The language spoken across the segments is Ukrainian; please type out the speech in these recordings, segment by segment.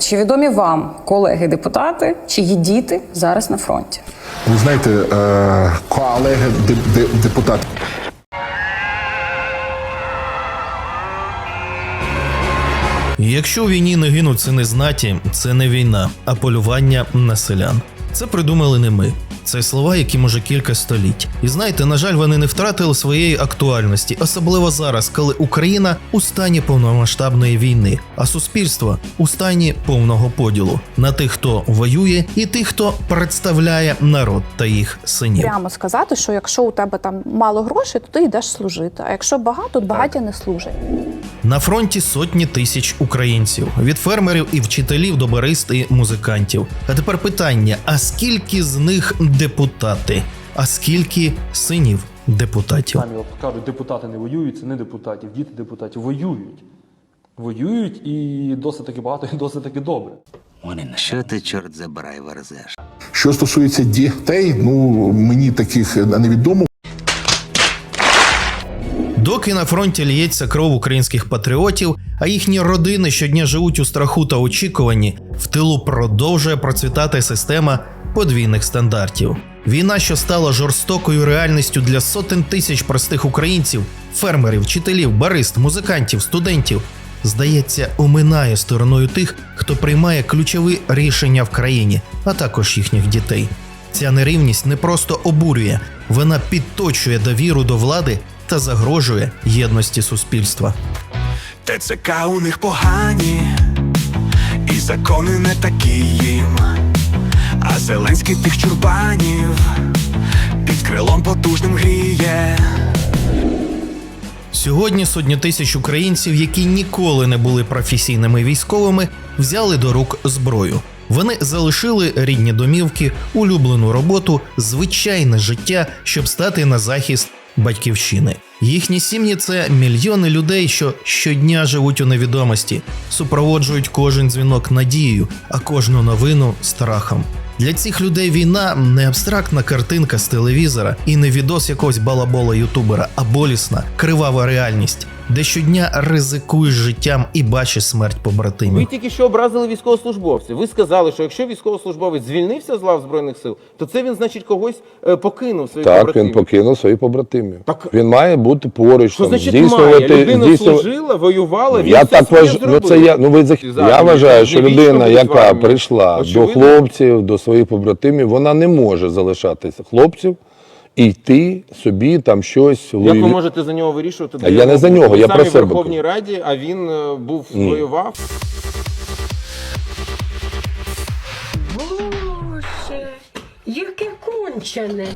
Чи відомі вам колеги-депутати, чиї діти зараз на фронті? Ви знаєте, е, колеги де- де- депутати. Якщо у війні не гинуть сини знаті, це не війна, а полювання на селян. Це придумали не ми. Це слова, які може кілька століть. І знаєте, на жаль, вони не втратили своєї актуальності, особливо зараз, коли Україна у стані повномасштабної війни, а суспільство у стані повного поділу на тих, хто воює, і тих, хто представляє народ та їх синів. прямо сказати, що якщо у тебе там мало грошей, то ти йдеш служити. А якщо багато, то багаті не служать. На фронті сотні тисяч українців від фермерів і вчителів до барист і музикантів. А тепер питання: а скільки з них депутати? А скільки синів депутатів? Самі от кажуть, депутати не воюють, це не депутатів, діти депутатів воюють. Воюють і досить таки багато, і досить таки добре. Що ти, чорт забирай, верзеш? Що стосується дітей, ну мені таких невідомо. Доки на фронті лється кров українських патріотів, а їхні родини щодня живуть у страху та очікуванні, в тилу продовжує процвітати система подвійних стандартів. Війна, що стала жорстокою реальністю для сотень тисяч простих українців, фермерів, вчителів, барист, музикантів, студентів, здається, оминає стороною тих, хто приймає ключові рішення в країні, а також їхніх дітей. Ця нерівність не просто обурює, вона підточує довіру до влади та загрожує єдності суспільства. ТЦК у них погані, і закони не такі їм. А Зеленський тих чурбанів під крилом потужним гріє. Сьогодні сотні тисяч українців, які ніколи не були професійними військовими, взяли до рук зброю. Вони залишили рідні домівки, улюблену роботу, звичайне життя, щоб стати на захист батьківщини. Їхні сім'ї це мільйони людей, що щодня живуть у невідомості, супроводжують кожен дзвінок надією, а кожну новину страхом. Для цих людей війна не абстрактна картинка з телевізора і не відос якогось балабола ютубера, а болісна, кривава реальність, де щодня ризикуєш життям і бачиш смерть Ви побратимів. тільки що образили військовослужбовців. Ви сказали, що якщо військовослужбовець звільнився з лав збройних сил, то це він, значить, когось е, покинув своїх Так, побратимів. він покинув своїх побратимів. Так- Він має бути поруч, Що там, значить має? здійснювати. Людина здійснювати- служила, воювала, він Я все так своє вважаю. Ну, зробив. це я, ну, ви, зах... Я вважаю, що людина, бути яка армії. прийшла Очевидно. до хлопців, до своїх побратимів, вона не може залишатися хлопців і йти собі там щось Як ви можете за нього вирішувати? А я не за нього, Ви я про в Верховній Раді, а він е, був Ні. воював. Боже, яке кончене.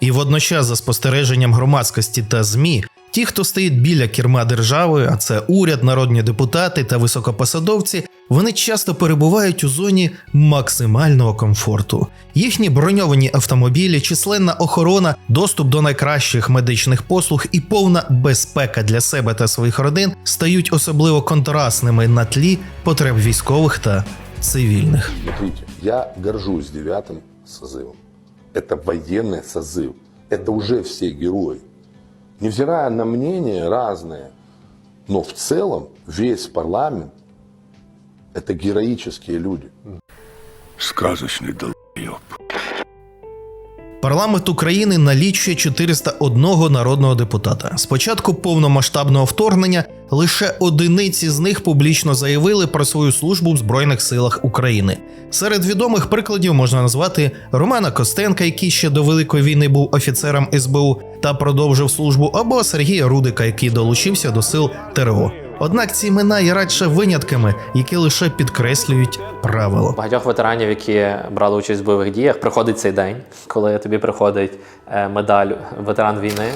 І водночас, за спостереженням громадськості та ЗМІ, ті, хто стоїть біля керма держави, а це уряд, народні депутати та високопосадовці, вони часто перебувають у зоні максимального комфорту. Їхні броньовані автомобілі, численна охорона, доступ до найкращих медичних послуг і повна безпека для себе та своїх родин стають особливо контрастними на тлі потреб військових та цивільних. Смотрите, я горжусь девятым созывом. Это военный созыв. Это уже все герои. Невзирая на мнения разные, но в целом весь парламент – это героические люди. Сказочний долбойоб. Парламент України налічує 401 народного депутата. З початку повномасштабного вторгнення лише одиниці з них публічно заявили про свою службу в Збройних силах України. Серед відомих прикладів можна назвати Романа Костенка, який ще до Великої війни був офіцером СБУ та продовжив службу, або Сергія Рудика, який долучився до сил ТРО. Однак ці імена є радше винятками, які лише підкреслюють правило. Багатьох ветеранів, які брали участь в бойових діях, приходить цей день, коли тобі приходить е, медаль ветеран війни.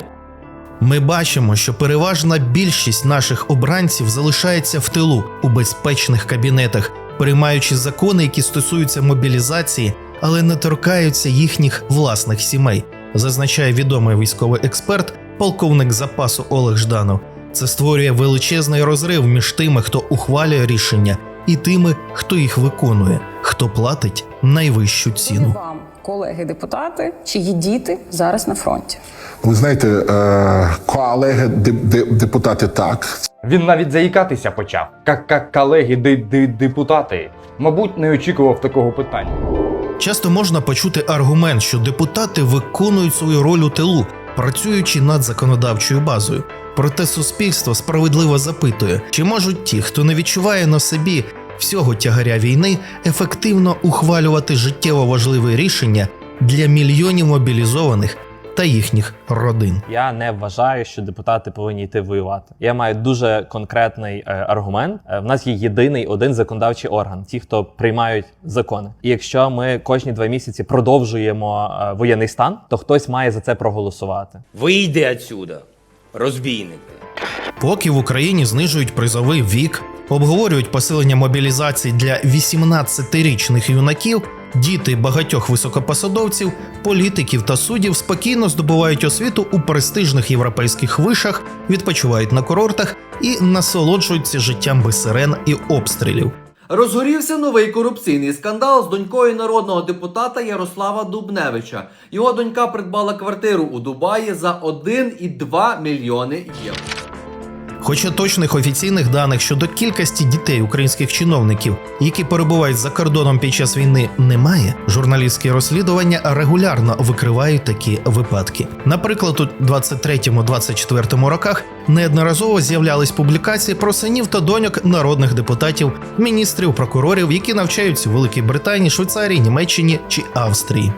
Ми бачимо, що переважна більшість наших обранців залишається в тилу у безпечних кабінетах, приймаючи закони, які стосуються мобілізації, але не торкаються їхніх власних сімей, зазначає відомий військовий експерт, полковник запасу Олег Жданов. Це створює величезний розрив між тими, хто ухвалює рішення, і тими, хто їх виконує, хто платить найвищу ціну. вам колеги-депутати, чиї діти зараз на фронті? Ви знаєте, е, колеги де- де- депутати так. Він навіть заїкатися почав. Як колеги депутати. Мабуть, не очікував такого питання. Часто можна почути аргумент, що депутати виконують свою роль у тилу, працюючи над законодавчою базою. Проте суспільство справедливо запитує, чи можуть ті, хто не відчуває на собі всього тягаря війни, ефективно ухвалювати життєво важливі рішення для мільйонів мобілізованих та їхніх родин. Я не вважаю, що депутати повинні йти воювати. Я маю дуже конкретний е, аргумент. Е, в нас є єдиний один законодавчий орган, ті, хто приймають закони. І якщо ми кожні два місяці продовжуємо е, воєнний стан, то хтось має за це проголосувати. Вийди отсюда, розбійник. Поки в Україні знижують призовий вік, обговорюють посилення мобілізації для 18-річних юнаків, діти багатьох високопосадовців, політиків та суддів спокійно здобувають освіту у престижних європейських вишах, відпочивають на курортах і насолоджуються життям без сирен і обстрілів. Розгорівся новий корупційний скандал з донькою народного депутата Ярослава Дубневича. Його донька придбала квартиру у Дубаї за 1,2 мільйони євро. Хоча точних офіційних даних щодо кількості дітей українських чиновників, які перебувають за кордоном під час війни, немає. Журналістські розслідування регулярно викривають такі випадки. Наприклад, у 23-24 роках неодноразово з'являлись публікації про синів та доньок народних депутатів, міністрів, прокурорів, які навчаються у Великій Британії, Швейцарії, Німеччині чи Австрії.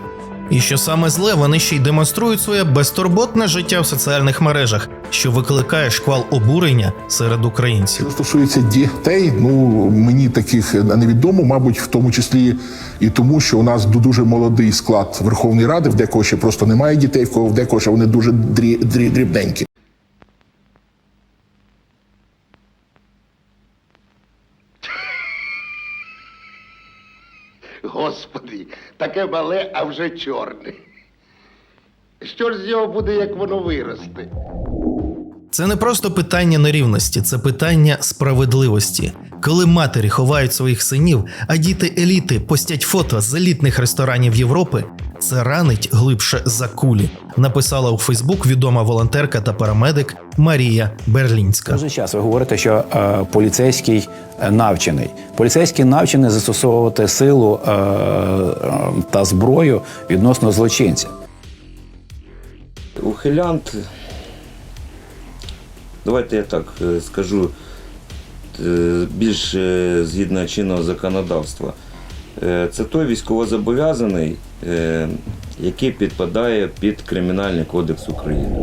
І що саме зле, вони ще й демонструють своє безтурботне життя в соціальних мережах, що викликає шквал обурення серед українців. Що стосується дітей, ну мені таких невідомо, мабуть, в тому числі і тому, що у нас дуже молодий склад Верховної Ради, в декого ще просто немає дітей, в кого в декого ще вони дуже дрі, дрі, дрібненькі. Господи, таке мале, а вже чорне. Що ж з нього буде, як воно виросте? Це не просто питання нерівності, це питання справедливості. Коли матері ховають своїх синів, а діти еліти постять фото з елітних ресторанів Європи, це ранить глибше за кулі. Написала у Фейсбук відома волонтерка та парамедик Марія Берлінська. Дуже часто ви говорите, що е, поліцейський е, навчений. Поліцейський навчений застосовувати силу е, е, та зброю відносно злочинця. Ухилянт, давайте я так е, скажу, більш згідно чинного законодавства. Це той військовозобов'язаний, який підпадає під Кримінальний кодекс України.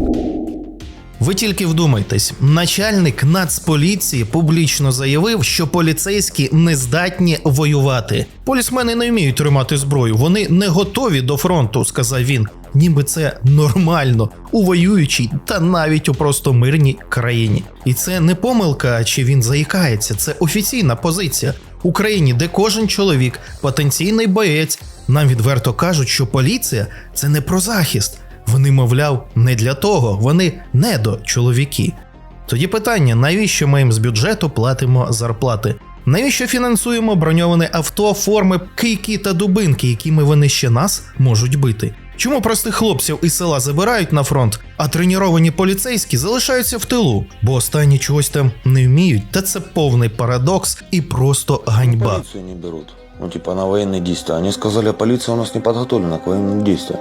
Ви тільки вдумайтесь, начальник Нацполіції публічно заявив, що поліцейські не здатні воювати. Полісмени не вміють тримати зброю, вони не готові до фронту, сказав він. Ніби це нормально у воюючій та навіть у просто мирній країні. І це не помилка, чи він заїкається. Це офіційна позиція. Україні, де кожен чоловік потенційний боєць, нам відверто кажуть, що поліція це не про захист. Вони, мовляв, не для того, вони не до чоловіки. Тоді питання: навіщо ми їм з бюджету платимо зарплати? Навіщо фінансуємо броньоване авто, форми, кийки та дубинки, якими вони ще нас можуть бити? Чому простих хлопців із села забирають на фронт, а треновані поліцейські залишаються в тилу, бо останні чогось там не вміють, та це повний парадокс і просто ганьба. Полицию не берут Ну, типа на военные действия. Они сказали, полиция у нас не подготовлена к военным действиям.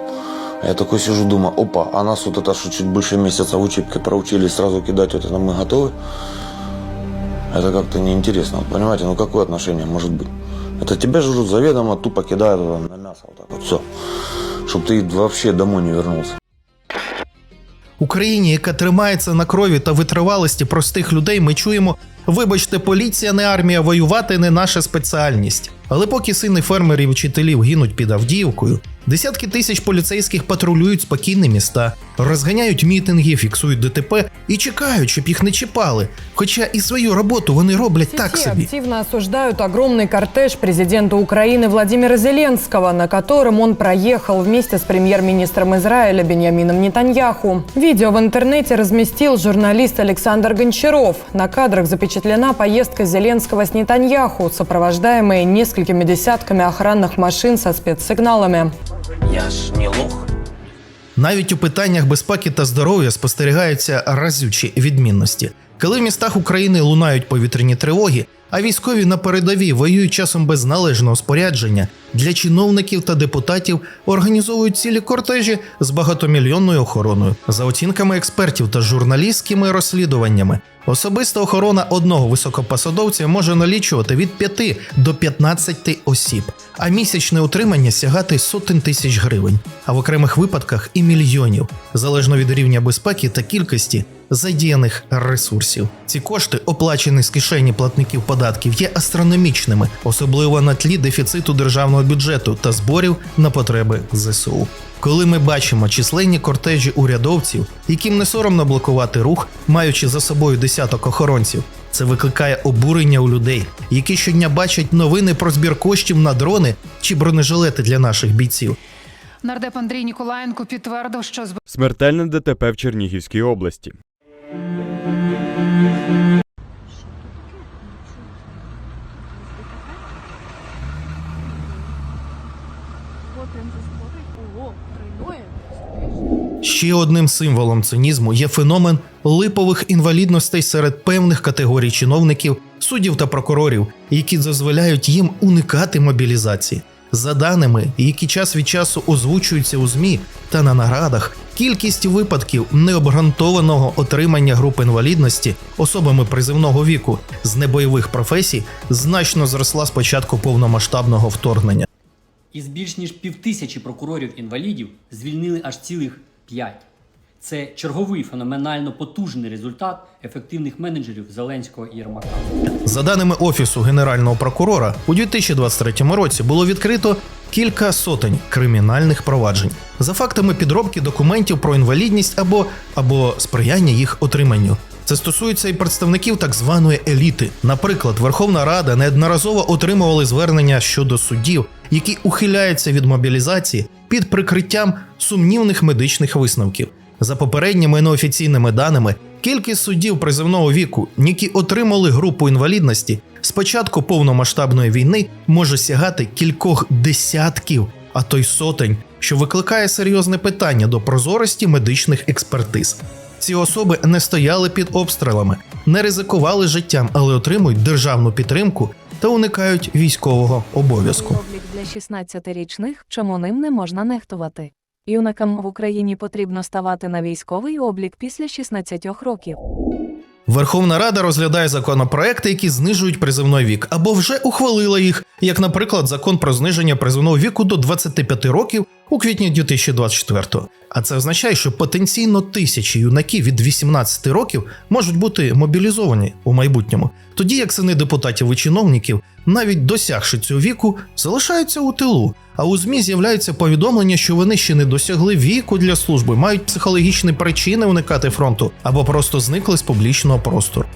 А Я такой сижу, думаю, опа, а нас вот это, что чуть больше месяца в учебке проучили, сразу кидать вот это мы готовы. Это как-то неинтересно, вот понимаете, ну какое отношение может быть? Это тебя жрут заведомо, тупо кидают вот на мясо, вот так вот, все. Чтобы ты вообще домой не вернулся. Україні, яка тримається на крові та витривалості простих людей, ми чуємо: вибачте, поліція не армія, воювати не наша спеціальність. Але поки сини фермерів і вчителів гинуть під Авдіївкою, десятки тисяч поліцейських патрулюють спокійні міста, розганяють мітинги, фіксують ДТП і чекають, щоб їх не чіпали. Хоча і свою роботу вони роблять так собі. активно осуждают огромный кортеж президента Украины Владимира Зеленского, на котором он проехал вместе с премьер-министром Израиля Беньямином Нетаньяху. Видео в интернете разместил журналист Александр Гончаров. На кадрах запечатлена поездка Зеленского с Нетаньяху, сопровождаемая несколькими десятками охранных машин со спецсигналами. Я ж не лох. Навіть у питаннях безпеки та здоров'я спостерігаються разючі відмінності. Коли в містах України лунають повітряні тривоги, а військові на передовій воюють часом без належного спорядження, для чиновників та депутатів організовують цілі кортежі з багатомільйонною охороною. За оцінками експертів та журналістськими розслідуваннями, особиста охорона одного високопосадовця може налічувати від 5 до 15 осіб, а місячне утримання сягати сотень тисяч гривень, а в окремих випадках і мільйонів, залежно від рівня безпеки та кількості задіяних ресурсів. Ці кошти, оплачені з кишені платників податків, є астрономічними, особливо на тлі дефіциту державного бюджету та зборів на потреби ЗСУ. Коли ми бачимо численні кортежі урядовців, яким не соромно блокувати рух, маючи за собою десяток охоронців, це викликає обурення у людей, які щодня бачать новини про збір коштів на дрони чи бронежилети для наших бійців. Нардеп Андрій Ніколаєнко підтвердив, що Смертельне ДТП в Чернігівській області. Ще одним символом цинізму є феномен липових інвалідностей серед певних категорій чиновників, суддів та прокурорів, які дозволяють їм уникати мобілізації. За даними, які час від часу озвучуються у ЗМІ та на нарадах, кількість випадків необґрунтованого отримання групи інвалідності особами призивного віку з небойових професій значно зросла з початку повномасштабного вторгнення. Із більш ніж півтисячі прокурорів-інвалідів звільнили аж цілих п'ять. Це черговий феноменально потужний результат ефективних менеджерів Зеленського і Єрмака. За даними Офісу Генерального прокурора, у 2023 році було відкрито кілька сотень кримінальних проваджень за фактами підробки документів про інвалідність або, або сприяння їх отриманню. Це стосується і представників так званої еліти. Наприклад, Верховна Рада неодноразово отримували звернення щодо суддів, які ухиляються від мобілізації під прикриттям сумнівних медичних висновків. За попередніми неофіційними даними, кількість суддів призовного віку, які отримали групу інвалідності, з початку повномасштабної війни може сягати кількох десятків, а то й сотень, що викликає серйозне питання до прозорості медичних експертиз. Ці особи не стояли під обстрілами, не ризикували життям, але отримують державну підтримку та уникають військового обов'язку. Облік для 16-річних, чому ним не можна нехтувати. Юнакам в Україні потрібно ставати на військовий облік після 16 років. Верховна Рада розглядає законопроекти, які знижують призивний вік, або вже ухвалила їх, як, наприклад, закон про зниження призивного віку до 25 років у квітні 2024-го. А це означає, що потенційно тисячі юнаків від 18 років можуть бути мобілізовані у майбутньому, тоді як сини депутатів і чиновників, навіть досягши цього віку, залишаються у тилу. А у ЗМІ з'являються повідомлення, що вони ще не досягли віку для служби, мають психологічні причини уникати фронту або просто зникли з публічного простору.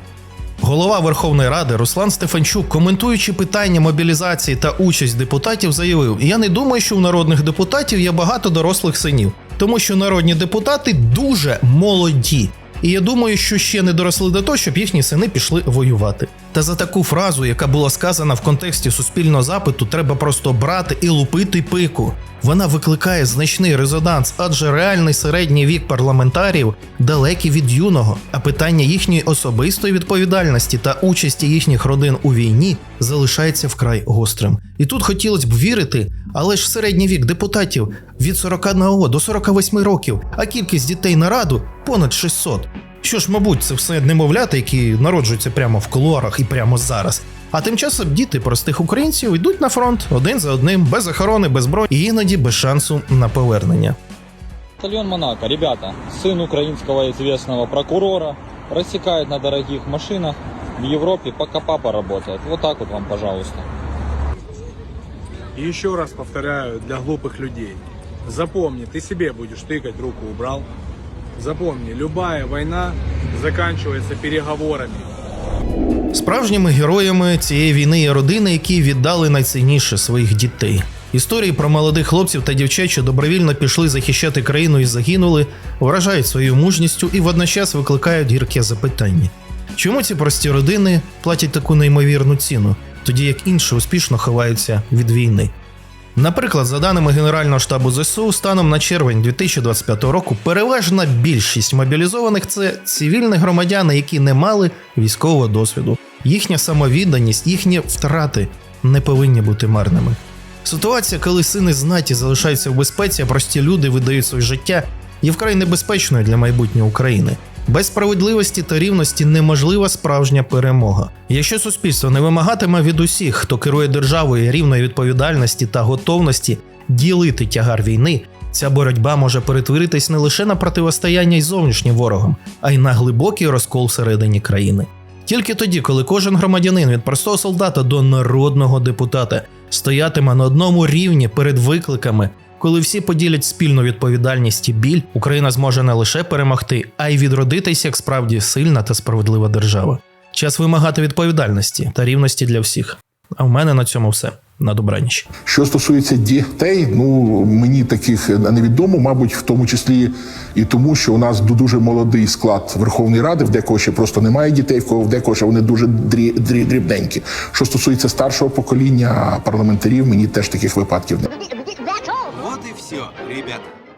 Голова Верховної Ради Руслан Стефанчук, коментуючи питання мобілізації та участь депутатів, заявив: Я не думаю, що у народних депутатів є багато дорослих синів, тому що народні депутати дуже молоді. І я думаю, що ще не доросли до того, щоб їхні сини пішли воювати. Та за таку фразу, яка була сказана в контексті суспільного запиту, треба просто брати і лупити пику. Вона викликає значний резонанс, адже реальний середній вік парламентарів далекий від юного, а питання їхньої особистої відповідальності та участі їхніх родин у війні залишається вкрай гострим. І тут хотілося б вірити, але ж середній вік депутатів від 41 до 48 років, а кількість дітей на раду понад 600. Що ж, мабуть, це все немовлята, які народжуються прямо в кулуарах і прямо зараз. А тим часом діти простих українців йдуть на фронт один за одним, без охорони, без зброї і іноді без шансу на повернення. Батальон Монако. Ребята, сын украинского известного прокурора рассекает на дорогих машинах в Европе, пока папа работает. Вот так вот вам, пожалуйста. И еще раз повторяю для глупых людей. Запомни, ты себе будешь тыкать, руку убрал. Запомни, любая война заканчивается переговорами. Справжніми героями цієї війни є родини, які віддали найцінніше своїх дітей. Історії про молодих хлопців та дівчат, що добровільно пішли захищати країну і загинули, вражають своєю мужністю і водночас викликають гірке запитання. Чому ці прості родини платять таку неймовірну ціну, тоді як інші успішно ховаються від війни? Наприклад, за даними Генерального штабу ЗСУ, станом на червень 2025 року переважна більшість мобілізованих це цивільні громадяни, які не мали військового досвіду. Їхня самовідданість, їхні втрати не повинні бути марними. Ситуація, коли сини знаті залишаються в безпеці, а прості люди видають своє життя, є вкрай небезпечною для майбутнього України. Без справедливості та рівності неможлива справжня перемога. Якщо суспільство не вимагатиме від усіх, хто керує державою рівної відповідальності та готовності ділити тягар війни, ця боротьба може перетворитись не лише на противостояння й зовнішнім ворогам, а й на глибокий розкол всередині країни. Тільки тоді, коли кожен громадянин від простого солдата до народного депутата стоятиме на одному рівні перед викликами, коли всі поділять спільну відповідальність і біль, Україна зможе не лише перемогти, а й відродитися як справді сильна та справедлива держава. Час вимагати відповідальності та рівності для всіх. А в мене на цьому все. На добраніч. Що стосується дітей, ну мені таких невідомо, мабуть, в тому числі і тому, що у нас дуже молодий склад Верховної Ради, в декого ще просто немає дітей, в кого в декого ще вони дуже дрі, дрі, дрібненькі. Що стосується старшого покоління парламентарів, мені теж таких випадків не Вот и все, ребята.